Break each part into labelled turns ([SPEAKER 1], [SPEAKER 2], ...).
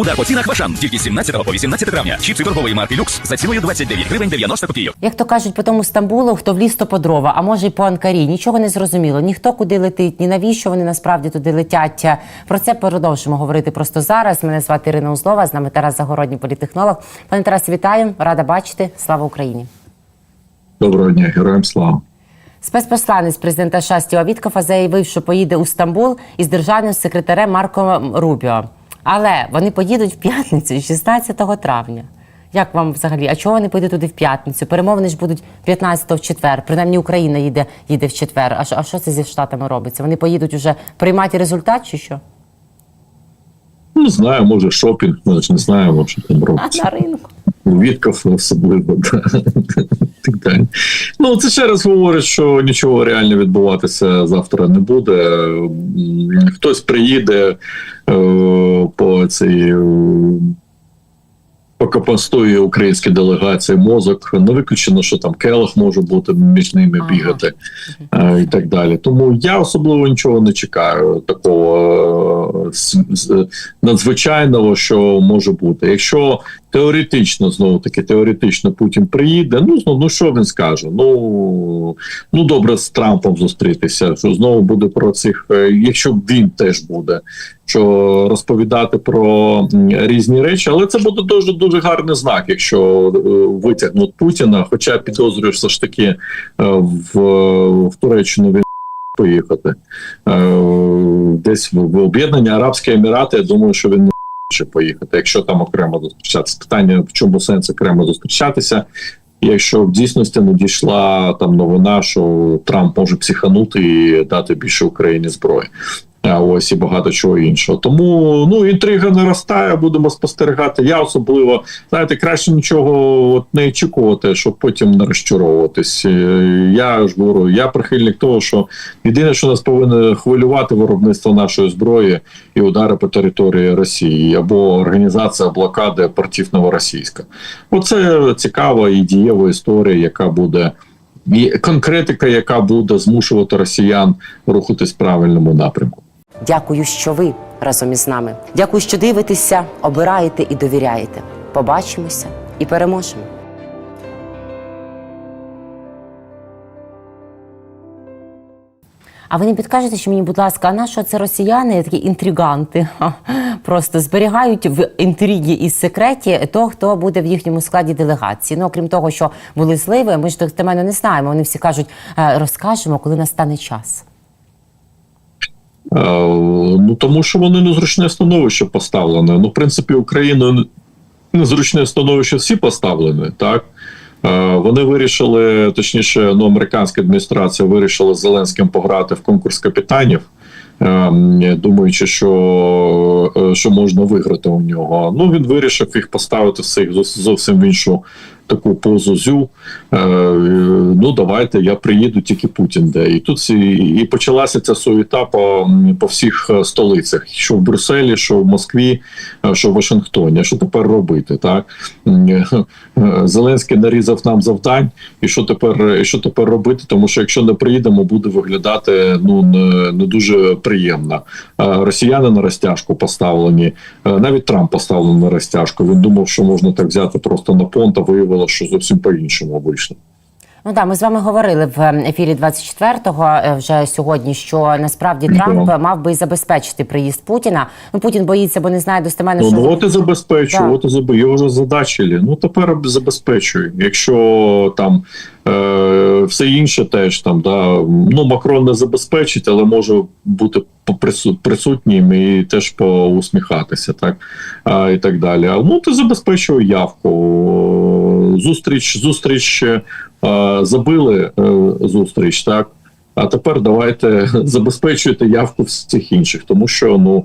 [SPEAKER 1] Удар по цінах Вашан тільки з 17 по 18 травня. Чіпси торгової марки Люкс за ціною 29 гривень 90 копійок.
[SPEAKER 2] Як то кажуть, по тому Стамбулу, хто в ліс, то по дрова, а може й по Анкарі. Нічого не зрозуміло. Ніхто куди летить, ні навіщо вони насправді туди летять. Про це продовжимо говорити просто зараз. Мене звати Ірина Узлова, з нами Тарас Загородній, політехнолог. Пане Тарасе, вітаю, рада бачити. Слава Україні.
[SPEAKER 3] Доброго дня, героям слава.
[SPEAKER 2] Спецпосланець президента США Стіва Віткофа заявив, що поїде у Стамбул із державним секретарем Марком Рубіо. Але вони поїдуть в п'ятницю, 16 травня. Як вам взагалі? А чого вони поїдуть туди в п'ятницю? Перемовини ж будуть 15 в четвер. Принаймні Україна їде, їде в четвер. А а що це зі штатами робиться? Вони поїдуть уже приймати результат чи що?
[SPEAKER 3] Не знаю, може шопінг, ми ж не знаємо, що там
[SPEAKER 2] А на ринку.
[SPEAKER 3] Вітков особливо, да. Ну, це ще раз говорить, що нічого реально відбуватися завтра не буде. Хтось приїде по цій. е, Поки постої українські делегації мозок, не виключено, що там Келах може бути між ними
[SPEAKER 2] Ага.
[SPEAKER 3] бігати е, і так далі. Тому я особливо нічого не чекаю такого е, надзвичайного, що може бути. Якщо теоретично знову таки теоретично Путін приїде, ну знову ну що він скаже? Ну ну добре з Трампом зустрітися. Що знову буде про цих, е, якщо він теж буде. Що розповідати про різні речі, але це буде дуже дуже гарний знак, якщо е, витягнуть Путіна. Хоча підозрюю, все ж таки е, в, в Туреччину він поїхати Е, десь в, Об'єднані Арабські Емірати. Я думаю, що він не хоче поїхати, якщо там окремо зустрічатися. Питання в чому сенс окремо зустрічатися. Якщо в дійсності не дійшла там новина, що Трамп може психанути і дати більше Україні зброї. Ось і багато чого іншого. Тому ну інтрига наростає, будемо спостерігати. Я особливо знаєте, краще нічого от не очікувати, щоб потім не розчаровуватись. Е, Я ж говорю, я прихильник того, що єдине, що нас повинно хвилювати виробництво нашої зброї і удари по території Росії або організація блокади портів Новоросійська. Оце цікава і дієва історія, яка буде. І конкретика, яка буде змушувати росіян рухатись в правильному напрямку.
[SPEAKER 2] Дякую, що ви разом із нами. Дякую, що дивитеся, обираєте і довіряєте. Побачимося і переможемо. А ви не підкажете, що мені, будь ласка, а на що це росіяни, такі інтриганти, просто зберігають в інтригі і секреті того, хто буде в їхньому складі делегації. Ну, окрім того, що були зливи, ми ж достеменно не знаємо. Вони всі кажуть, «Е, розкажемо, коли настане час.
[SPEAKER 3] Е, Ну тому що вони незручне становище поставлене. Ну, в принципі, Україна незручне становище всі поставлені, так. Е, Вони вирішили, точніше, ну, американська адміністрація вирішила з Зеленським пограти в конкурс капітанів, е, думаючи, що, е, що можна виграти у нього. Ну він вирішив їх поставити всіх зовсім в іншу таку позу зю. Е, ну давайте я приїду, тільки Путін де. І тут і, і почалася ця суєта по, по всіх е, столицях, що в Брюсселі, що в Москві, е, що в Вашингтоні. Що тепер робити? Так Зеленський нарізав нам завдань, і що тепер, і що тепер робити? Тому що якщо не приїдемо, буде виглядати ну не, не дуже приємно. Росіяни на розтяжку поставлені, навіть Трамп поставлений на розтяжку. Він думав, що можна так взяти просто на понт, а виявилося, що зовсім по-іншому вийшло.
[SPEAKER 2] Ну так, ми з вами говорили в ем, ефірі 24-го е, вже сьогодні, що насправді
[SPEAKER 3] Ну,
[SPEAKER 2] Трамп
[SPEAKER 3] так.
[SPEAKER 2] мав би забезпечити приїзд Путіна. Ну Путін боїться, бо не знає достеменно,
[SPEAKER 3] Ну,
[SPEAKER 2] що
[SPEAKER 3] ну от і забезпечує,
[SPEAKER 2] Так.
[SPEAKER 3] от і заб... його вже задачили. Ну тепер забезпечує. Якщо там е, все інше теж там, да, ну Макрон не забезпечить, але може бути присутнім і теж поусміхатися, так а, і так далі. А ну ти забезпечує явку. Зустріч, зустріч е, забили е, зустріч, так. А тепер давайте забезпечуйте явку всіх інших, тому що ну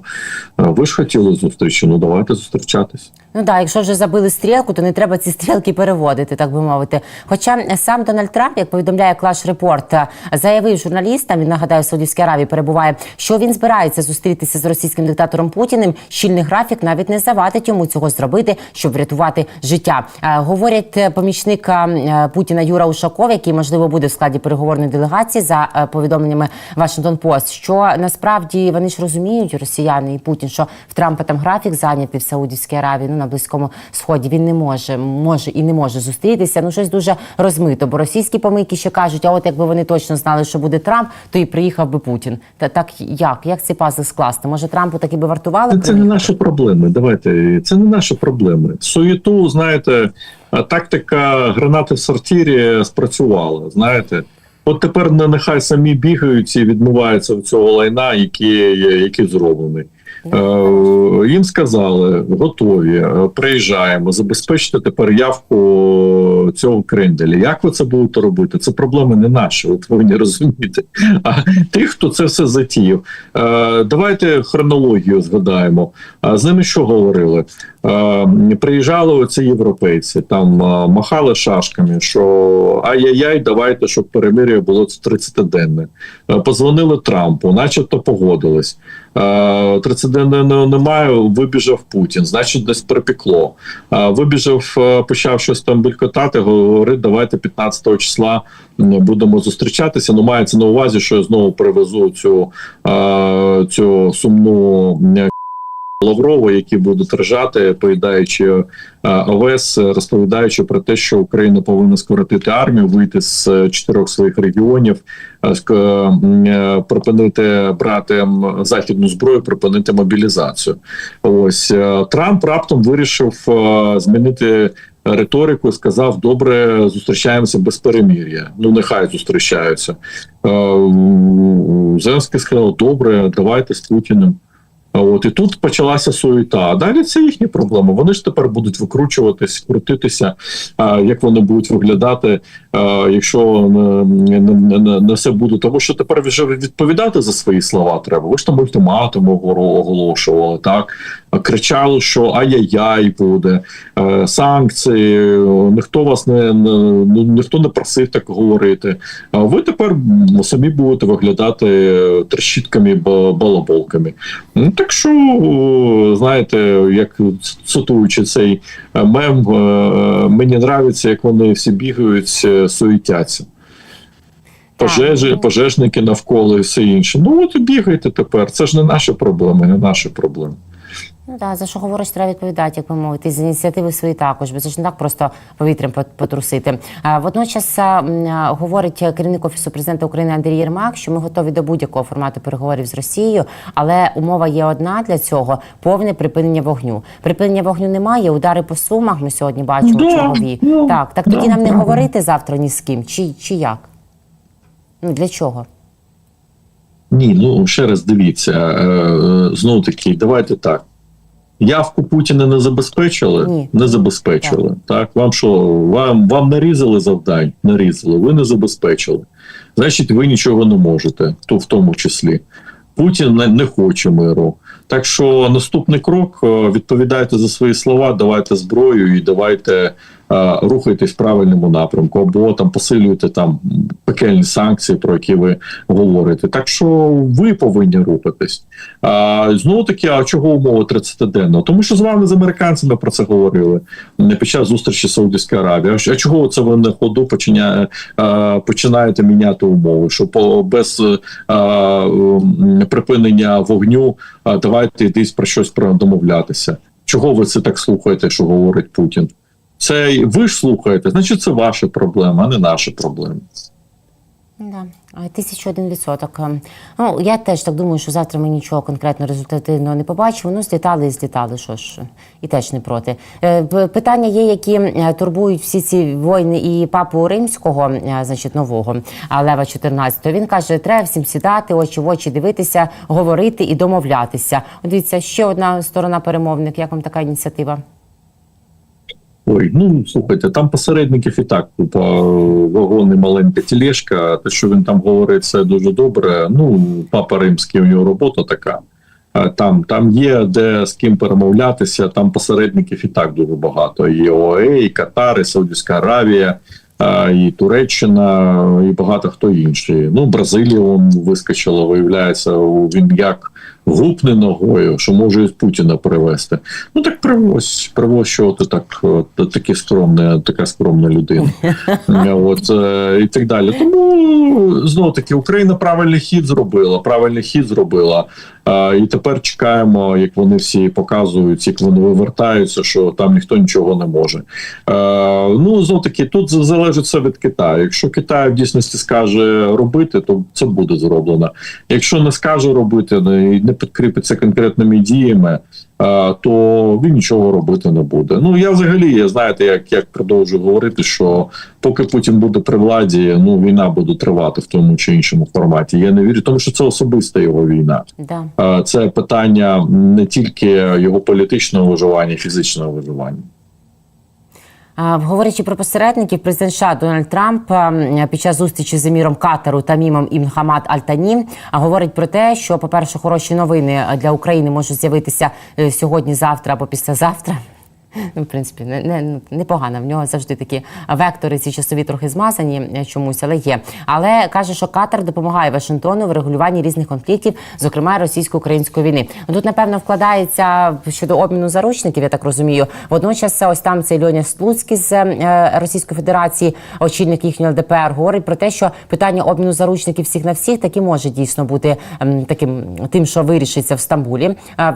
[SPEAKER 3] е, ви ж хотіли зустрічі, ну давайте зустрічатись.
[SPEAKER 2] Ну так, якщо вже забили стрілку, то не треба ці стрілки переводити, так би мовити. Хоча сам Дональд Трамп, як повідомляє Клаш Репорт, заявив журналістам, він нагадаю, в Саудівській Аравії перебуває, що він збирається зустрітися з російським диктатором Путіним. Щільний графік навіть не завадить йому цього зробити, щоб врятувати життя. Е, Говорять е, помічник е, Путіна Юра Ушаков, який можливо буде в складі переговорної делегації за е, повідомленнями Вашингтон Пост, що насправді вони ж розуміють, росіяни і Путін, що в Трампа там графік зайнятий в Саудівській Аравії, ну на близькому сході. Він не може, може і не може зустрітися. Ну щось дуже розмито. Бо російські помийки ще кажуть, а от якби вони точно знали, що буде Трамп, то і приїхав би Путін. Та так як? Як ці пазли скласти? Може Трампу таки би вартувало?
[SPEAKER 3] Це, це не наші проблеми. Давайте це не наші проблеми. Суєту, знаєте, тактика гранати в сортірі спрацювала. Знаєте, от тепер не- нехай самі бігають і відмиваються в цього лайна, які, які зроблені. Е, їм сказали, готові, е, приїжджаємо, забезпечте тепер явку цього кренделя. Як ви це будете робити? Це проблеми не наші, ви повинні розуміти. А тих, хто це все затіяв. Е, давайте хронологію згадаємо. З ними що говорили? Е, приїжджали оці європейці, там е, махали шашками, що ай-яй-яй, давайте, щоб перемир'я було 30-денне. Е, позвонили Трампу, начебто погодились. Е, 30-денного немає, вибіжав Путін, значить, десь припекло. Е, вибіжав, е, почав щось там булькотати, говорить, давайте 15 числа будемо зустрічатися. Ну, мається на увазі, що я знову привезу цю, цю сумну Лаврова, які будуть ржати, поїдаючи е, ОВС, розповідаючи про те, що Україна повинна скоротити армію, вийти з е, чотирьох своїх регіонів, е, припинити брати західну зброю, припинити мобілізацію. Ось Трамп раптом вирішив змінити. Риторику сказав: добре, зустрічаємося без перемір'я. Ну нехай зустрічаються. Зеленський сказав: добре, давайте з Путіним. От і тут почалася суєта. А далі це їхні проблеми. Вони ж тепер будуть викручуватись, крутитися. Як вони будуть виглядати, якщо не, не, все буде, тому що тепер вже відповідати за свої слова треба. Ви ж там ультиматум оголо- оголошували, так кричали, що ай-яй-яй буде е, санкції. Ніхто вас не, ну, ніхто не просив так говорити. А ви тепер самі будете виглядати трещітками балаболками. Ну так що, знаєте, як цитуючи цей е, мем, е, мені нравиться, як вони всі бігають, суетяться. Пожежі,
[SPEAKER 2] Так.
[SPEAKER 3] пожежники навколо і все інше. Ну от і бігайте тепер. Це ж не наші проблеми, не наші проблеми.
[SPEAKER 2] Ну так, за що говориш, треба відповідати, як би мовити, з ініціативи свої також, бо це ж не так просто повітрям потрусити. Водночас говорить керівник офісу президента України Андрій Єрмак, що ми готові до будь-якого формату переговорів з Росією, але умова є одна для цього повне припинення вогню. Припинення вогню немає. Удари по сумах ми сьогодні бачимо
[SPEAKER 3] Да,
[SPEAKER 2] чергові.
[SPEAKER 3] да,
[SPEAKER 2] так, так тоді
[SPEAKER 3] да,
[SPEAKER 2] нам не
[SPEAKER 3] правильно.
[SPEAKER 2] говорити завтра ні з ким, чи, чи як? Ну для чого?
[SPEAKER 3] Ні, ну ще раз дивіться. Е, знову таки, давайте так. Явку Путіна не забезпечили?
[SPEAKER 2] Ні.
[SPEAKER 3] Не забезпечили. Так. вам що, вам, вам нарізали завдань? Нарізали, ви не забезпечили. Значить, ви нічого не можете, то в тому числі. Путін не, не хоче миру. Так що наступний крок е, відповідайте за свої слова, давайте зброю і давайте е, рухайтесь в правильному напрямку, або там посилюйте там пекельні санкції, про які ви говорите. Так що ви повинні рухатись. А знову таки, а чого умова 30-денного? Тому що з вами з американцями про це говорили не під час зустрічі Саудівської Аравії. А, а чого це ви на ходу починяє, е, починаєте міняти умови? Що по без е, м, припинення вогню е, давайте йдись про щось домовлятися. Чого ви це так слухаєте, що говорить Путін? Це ви ж слухаєте, значить, це ваші проблеми, а не наші проблеми.
[SPEAKER 2] Да, тисячу один відсоток. Ем, Ну, я теж так думаю, що завтра ми нічого конкретно результативного не побачимо. Ну, злітали і злітали, що ж, і теж не проти. Е, Питання є, які е, турбують всі ці воїни і папу римського, е, значить, нового Лева 14 Він каже, треба всім сідати, очі в очі дивитися, говорити і домовлятися. Дивіться, ще одна сторона перемовник. Як вам така ініціатива?
[SPEAKER 3] Ой, ну слухайте, там посередників і так купа вагон і маленька тілешка. Те, що він там говорить, це дуже добре. Ну, папа римський, у нього робота така. Е, Там там є де з ким перемовлятися. Там посередників і так дуже багато. І ОАЕ, і Катар, і Саудівська Аравія, е, і Туреччина, і багато хто інший. Ну, Бразилія вискочила, виявляється, він як гупне ногою, що може і Путіна привезти. Ну так привозь, привозь, що ти так такі скромне, така скромна людина. От е, і так далі. Тому знову таки Україна правильний хід зробила, правильний хід зробила. І тепер чекаємо, як вони всі показують, як вони вивертаються, що там ніхто нічого не може. Ну знов таки, тут залежить все від Китаю. Якщо Китай в дійсності скаже робити, то це буде зроблено. Якщо не скаже робити, не підкріпиться конкретними діями, то він нічого робити не буде. Ну я взагалі, знаєте, як, як продовжую говорити, що поки Путін буде при владі, ну війна буде тривати в тому чи іншому форматі. Я не вірю, тому що це особиста його війна.
[SPEAKER 2] Да.
[SPEAKER 3] Е, Це питання не тільки його політичного виживання, фізичного виживання.
[SPEAKER 2] Говорячи про посередників, президент США Дональд Трамп ем, під час зустрічі з еміром Катару та мімом Ібн Хамад Аль-Тані говорить про те, що, по-перше, хороші новини для України можуть з'явитися е, сьогодні, завтра або післязавтра. Ну, в принципі, не, не. В нього завжди такі вектори, ці часові трохи змазані чомусь, але є. Але каже, що Катар допомагає Вашингтону в регулюванні різних конфліктів, зокрема російсько-української війни. Ну, Тут, напевно, вкладається щодо обміну заручників, я так розумію. Водночас, ось там цей Льоня Слуцький з е, Російської Федерації, очільник їхнього ЛДПР, говорить про те, що питання обміну заручників всіх на всіх таки може дійсно бути ем, таким тим, що вирішиться в Стамбулі,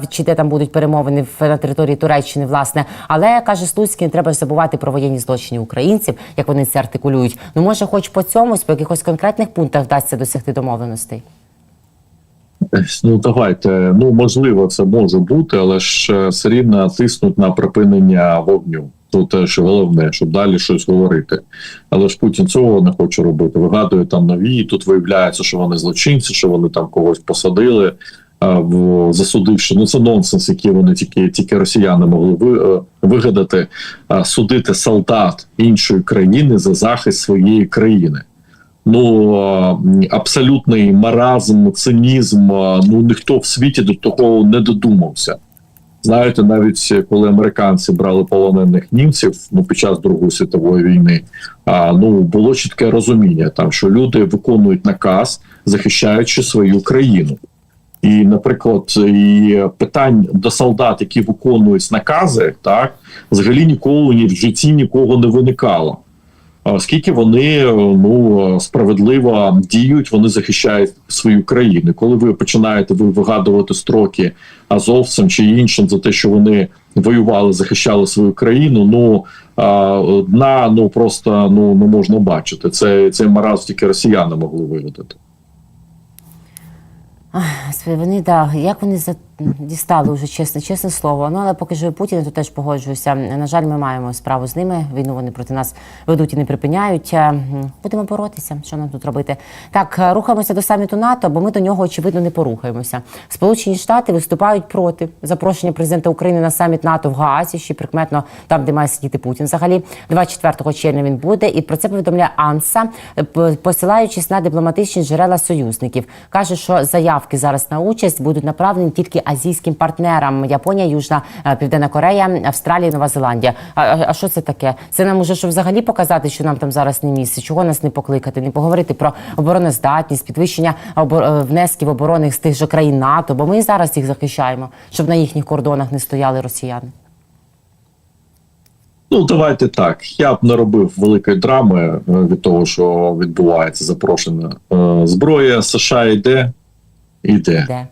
[SPEAKER 2] чи де там будуть перемовини на території Туреччини, власне. Але каже Слуцький, не треба забувати про воєнні злочини українців, як вони це артикулюють. Ну може, хоч по цьому, по якихось конкретних пунктах вдасться досягти домовленостей.
[SPEAKER 3] Ну давайте. Ну можливо, це може бути, але ж е, все рівно тиснуть на припинення вогню. Тут теж головне, щоб далі щось говорити. Але ж Путін цього не хоче робити. Вигадує там нові. Тут виявляється, що вони злочинці, що вони там когось посадили, засудивши. Ну це нонсенс, який вони тільки тільки росіяни могли е, вигадати, е, судити солдат іншої країни за захист своєї країни. Ну е, абсолютний маразм, цинізм. е, Ну ніхто в світі до того не додумався. Знаєте, навіть коли американці брали полонених німців ну під час Другої світової війни, а ну було чітке розуміння, там що люди виконують наказ, захищаючи свою країну. І, наприклад, і питань до солдат, які виконують накази, так взагалі ніколи ні в житті нікого не виникало. Оскільки вони ну справедливо діють, вони захищають свою країну. Коли ви починаєте ви вигадувати строки азовцям чи іншим за те, що вони воювали, захищали свою країну, ну дна ну просто ну не можна бачити. Це цей маразм тільки росіяни могли вигадати.
[SPEAKER 2] Господи, Вони да, як вони за дістали вже чесне, чесне слово. Ну але поки живе Путін, то теж погоджуюся. На жаль, ми маємо справу з ними. Війну вони проти нас ведуть і не припиняють. Е, Будемо боротися. Що нам тут робити? Так, е, рухаємося до саміту НАТО, бо ми до нього очевидно не порухаємося. Сполучені Штати виступають проти запрошення президента України на саміт НАТО в Гаазі, ще прикметно там, де має сидіти Путін. Взагалі, 24 червня він буде, і про це повідомляє Анса, е, посилаючись на дипломатичні джерела союзників. каже, що заявки зараз на участь будуть направлені тільки азійським партнерам: Японія, Южна, е, Південна Корея, Австралія, Нова Зеландія. А, а, а що це таке? Це нам уже що взагалі показати, що нам там зараз не місце? Чого нас не покликати? Не поговорити про обороноздатність, підвищення обор... е, внесків оборонних з тих же країн НАТО, бо ми і зараз їх захищаємо, щоб на їхніх кордонах не стояли росіяни.
[SPEAKER 3] Ну, давайте так. Я б не робив великої драми е, від того, що відбувається запрошена зброя. США йде, іде.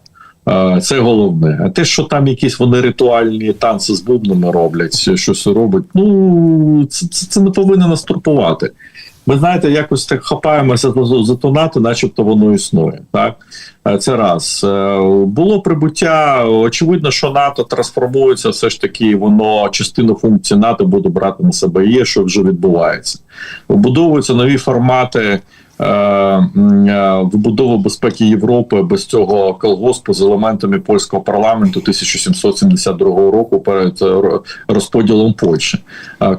[SPEAKER 3] Це головне. А те, що там якісь вони ритуальні танці з бубнами роблять, щось роблять, ну це, це, це не повинно нас турбувати. Ми знаєте, якось так хапаємося за, ту начебто воно існує. Так це раз Е, було прибуття. Очевидно, що НАТО трансформується. Все ж таки, воно частину функцій НАТО буде брати на себе. Є що вже відбувається. Вибудовуються нові формати. Е, е, Вибудова безпеки Європи без цього колгоспу з елементами польського парламенту 1772 року перед е, розподілом Польщі,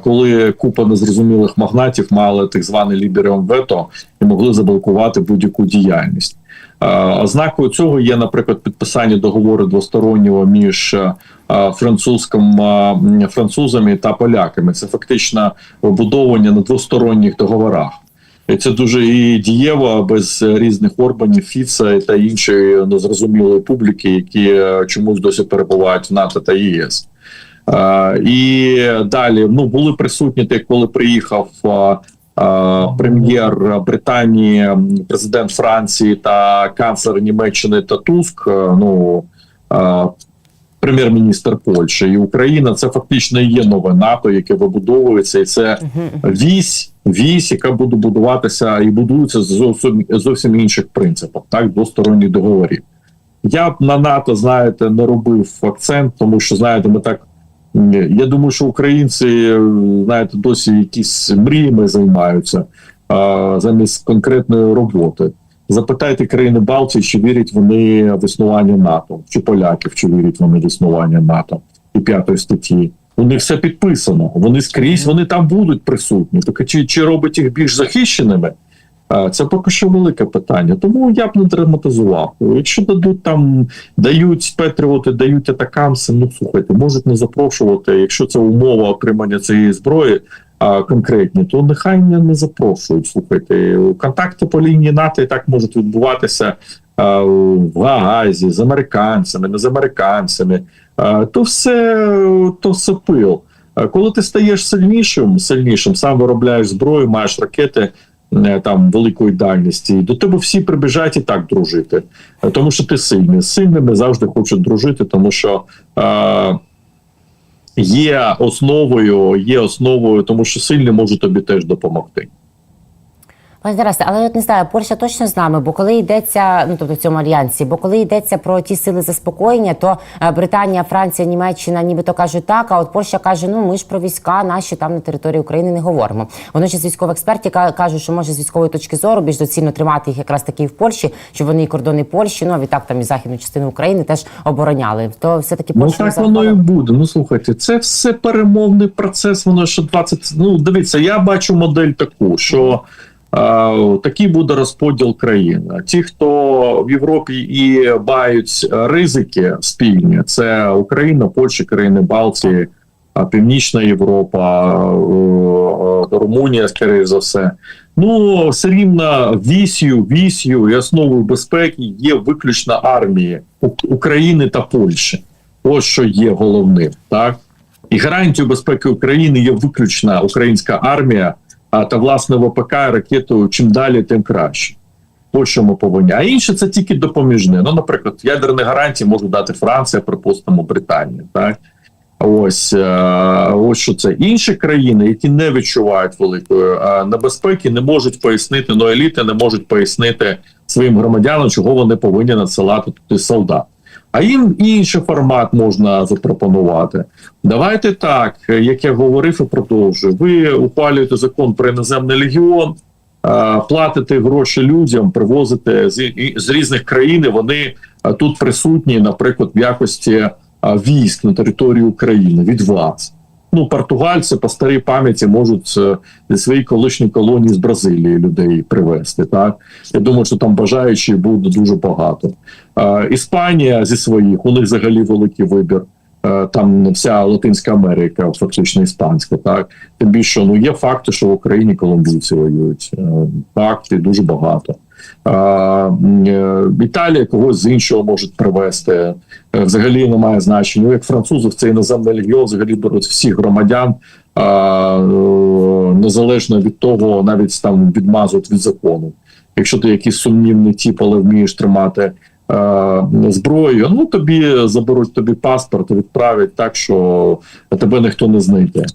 [SPEAKER 3] коли купа незрозумілих магнатів мали так званий ліберіум вето і могли заблокувати будь-яку діяльність. Ознакою цього є, наприклад, підписання договору двостороннього між французьким, французами та поляками. Це фактично вибудовування на двосторонніх договорах. І це дуже і дієво без різних Орбанів, Фіца та іншої незрозумілої публіки, які е, чомусь досі перебувають в НАТО та ЄС. Е, І далі ну були присутні, те, коли приїхав е, е, прем'єр Британії, президент Франції та канцлер Німеччини та Туск. е, Ну е, прем'єр-міністр Польщі і Україна. Це фактично є нове НАТО, яке вибудовується, і це вісь, вісь, яка буде будуватися і будується зовсім зовсім інших принципах, так двосторонніх договорів. Я б на НАТО, знаєте, не робив акцент, тому що знаєте, ми так. Я думаю, що українці, знаєте, досі якісь мріями займаються а, замість конкретної роботи. Запитайте країни Балтії, чи вірять вони в існування НАТО, чи поляків, чи вірять вони в існування НАТО і п'ятої статті. У них все підписано. Вони скрізь, вони там будуть присутні. Так чи, чи робить їх більш захищеними? Це поки що велике питання. Тому я б не драматизував. Якщо дадуть там, дають Петріоти, дають атакамси, ну слухайте, можуть не запрошувати. Якщо це умова отримання цієї зброї а, конкретні, то нехай не, запрошують. Слухайте, контакти по лінії НАТО і так можуть відбуватися в Гаазі з американцями, не з американцями. То все то все пил. Коли ти стаєш сильнішим, сильнішим, сам виробляєш зброю, маєш ракети там великої дальності, до тебе всі прибіжать і так дружити, тому що ти сильний. З сильними завжди хочуть дружити, тому що. Є основою, є основою, тому що сильні можуть тобі теж допомогти.
[SPEAKER 2] Пане Тарасе, але от не знаю, Польща точно з нами, бо коли йдеться, ну тобто в цьому альянсі, бо коли йдеться про ті сили заспокоєння, то е, Британія, Франція, Німеччина нібито кажуть так, а от Польща каже, ну ми ж про війська наші там на території України не говоримо. Водночас військові експерти ка- кажуть, що може з військової точки зору більш доцільно тримати їх якраз таки і в Польщі, щоб вони і кордони Польщі, ну а відтак там і західну частину України теж обороняли. То все таки
[SPEAKER 3] Ну
[SPEAKER 2] Польща не
[SPEAKER 3] так воно і буде. Ну слухайте, це все перемовний процес. Воно ще 20... Ну дивіться, я бачу модель таку, що такий буде розподіл країн. Ті, хто в Європі і мають ризики спільні, це Україна, Польща, країни Балтії, Північна Європа, Румунія, скоріше за все. Ну все рівно вісію, вісію і основою безпеки є виключно армії України та Польщі. Ось що є головним, так і гарантією безпеки України є виключна українська армія, а та власне ВПК ракетою чим далі, тим краще. Ось що ми повинні. А інше це тільки допоміжне. Ну, наприклад, ядерні гарантії може дати Франція, припустимо, Британія. Так ось е, ось що це інші країни, які не відчувають великої е, небезпеки, не можуть пояснити, ну еліти не можуть пояснити своїм громадянам, чого вони повинні надсилати туди солдат. А їм інший формат можна запропонувати. Давайте так, як я говорив і продовжую. Ви ухвалюєте закон про іноземний легіон, платите гроші людям, привозите з, різних країн. Вони тут присутні, наприклад, в якості військ на території України від вас. Ну, португальці по старій пам'яті можуть е, зі своєї колишньої колонії з Бразилії людей привезти. Так я думаю, що там бажаючих буде дуже багато. Е, Іспанія зі своїх, у них взагалі великий вибір. Е, Там вся Латинська Америка, фактично іспанська, так тим більше ну є факти, що в Україні колумбійці воюють. Е, Факти дуже багато. Е, Італія когось з іншого можуть привезти. Е, Взагалі немає значення. Ну, як французи в цей іноземний легіон взагалі беруть всіх громадян, е, незалежно від того, навіть там відмазують від закону. Якщо ти якийсь сумнівний тип, але вмієш тримати зброю, ну тобі заберуть тобі паспорт, відправлять так, що тебе ніхто не знайде.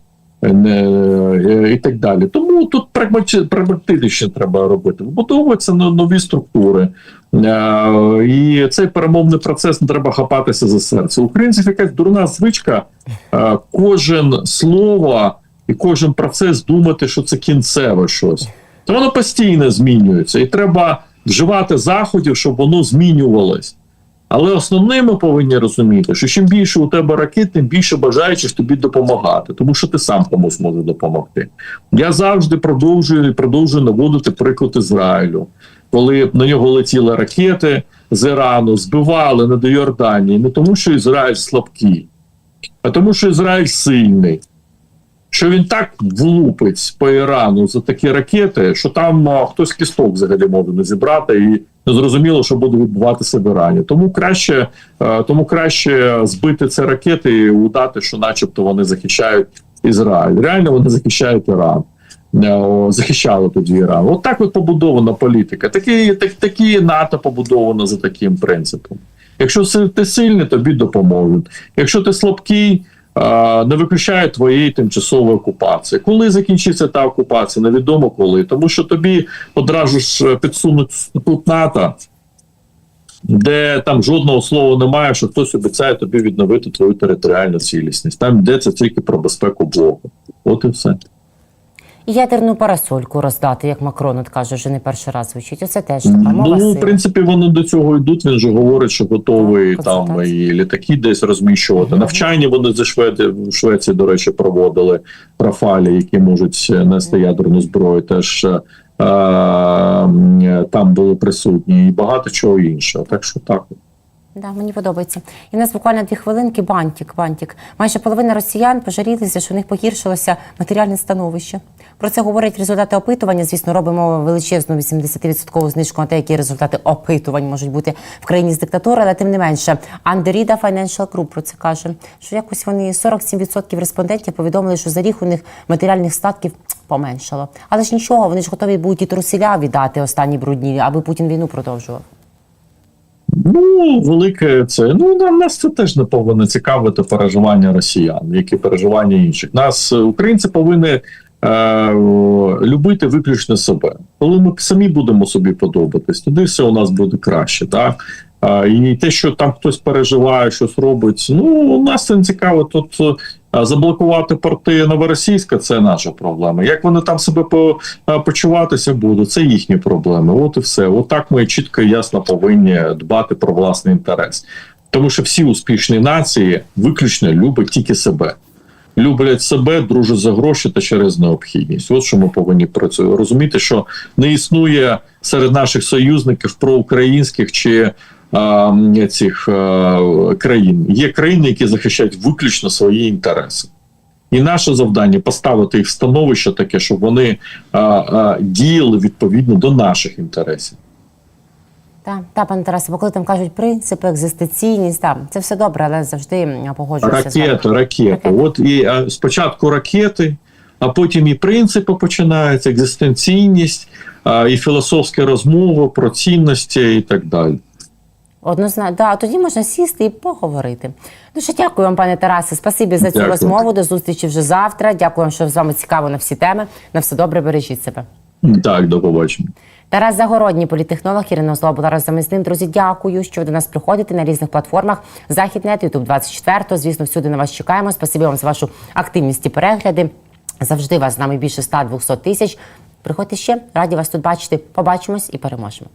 [SPEAKER 3] Е, і так далі. Тому тут прагмати- прагматично треба робити. Вбудовуються но- нові структури. Е, І цей перемовний процес не треба хапатися за серце. Українців якась дурна звичка, е, кожен слово і кожен процес думати, що це кінцеве щось. То воно постійно змінюється, і треба вживати заходів, щоб воно змінювалось. Але основне ми повинні розуміти, що чим більше у тебе ракет, тим більше бажаючих тобі допомагати, тому що ти сам комусь можеш допомогти. Я завжди продовжую і продовжую наводити приклад Ізраїлю. коли на нього летіли ракети з Ірану, збивали над Йорданії, не тому, що Ізраїль слабкий, а тому, що Ізраїль сильний. Що він так влупить по Ірану за такі ракети, що там а, хтось кісток взагалі може не зібрати, і не зрозуміло, що буде відбуватися в Ірані. Тому краще, е, тому краще збити ці ракети і удати, що, начебто, вони захищають Ізраїль. Реально вони захищають Іран. Е, Захищали тоді Іран. От так от побудована політика. Такі, так, такі НАТО побудовано за таким принципом. Якщо ти сильний, тобі допоможуть. Якщо ти слабкий, не виключає твоєї тимчасової окупації. Коли закінчиться та окупація, невідомо коли. Тому що тобі одразу ж е, підсунуть тут НАТО, де там жодного слова немає, що хтось обіцяє тобі відновити твою територіальну цілісність. Там йдеться тільки про безпеку блоку. От і все.
[SPEAKER 2] І ядерну парасольку роздати, як Макрон от каже, вже не перший раз звучить. Оце теж така мова
[SPEAKER 3] Ну, в принципі, вони до цього йдуть. Він же говорить, що готовий
[SPEAKER 2] Так,
[SPEAKER 3] там і літаки десь розміщувати.
[SPEAKER 2] Мгм.
[SPEAKER 3] Навчання вони за Шведи в Швеції, до речі, проводили рафалі, які можуть нести ядерну зброю. Теж е, там були присутні і багато чого іншого. Так що так.
[SPEAKER 2] Да, мені подобається. І в нас буквально дві хвилинки. Бантик, бантик. Майже половина росіян пожалілися, що в них погіршилося матеріальне становище. Про це говорять результати опитування. Звісно, робимо величезну 80% знижку на те, які результати опитувань можуть бути в країні з диктатури, але тим не менше. Андеріда Financial Group про це каже, що якось вони 47% респондентів повідомили, що за рік у них матеріальних статків поменшало. Але ж нічого, вони ж готові будуть і труселя віддати останні брудні, аби Путін війну продовжував.
[SPEAKER 3] Ну, велике це. Ну, нас це теж не повинно цікавити переживання росіян, як і переживання інших. Нас, е, українці, повинні е, любити виключно себе. Коли ми самі будемо собі подобатись, тоді все у нас буде краще. Так? А, і те, що там хтось переживає, щось робить, ну нас це не цікаво. Тут е, заблокувати порти новоросійська це наша проблема. Як вони там себе почуватися будуть, це їхні проблеми. От і все. От ми чітко і ясно повинні дбати про власний інтерес. Тому що всі успішні нації виключно люблять тільки себе. Люблять себе, дружать за гроші та через необхідність. От що ми повинні це розуміти, що не існує серед наших союзників проукраїнських чи цих країн. Є країни, які захищають виключно свої інтереси. І наше завдання поставити їх в становище таке, щоб вони а, а, діяли відповідно до наших інтересів.
[SPEAKER 2] Так, та, пане Тарасе, бо коли там кажуть принципи, екзистенційність, так, це все добре, але завжди погоджуюся.
[SPEAKER 3] Ракети, ракети.
[SPEAKER 2] Ракети.
[SPEAKER 3] От і а, спочатку ракети, а потім і принципи починаються, екзистенційність, а, і філософські розмови про цінності і так далі.
[SPEAKER 2] Однозначно, да, тоді можна сісти і поговорити. Дуже дякую вам, пане Тарасе. Спасибі за цю
[SPEAKER 3] Дякую.
[SPEAKER 2] розмову. До зустрічі вже завтра. Дякую вам, що з вами цікаво на всі теми. На все добре, бережіть себе.
[SPEAKER 3] Так, до побачення.
[SPEAKER 2] Тарас Загородній, політехнолог, Ірина Злоба була разом із ним. Друзі, дякую, що ви до нас приходите на різних платформах. Західнет, Ютуб 24. Звісно, всюди на вас чекаємо. Спасибі вам за вашу активність і перегляди. Завжди вас з нами більше 100-200 тисяч. Приходьте ще, раді вас тут бачити. Побачимось і переможемо.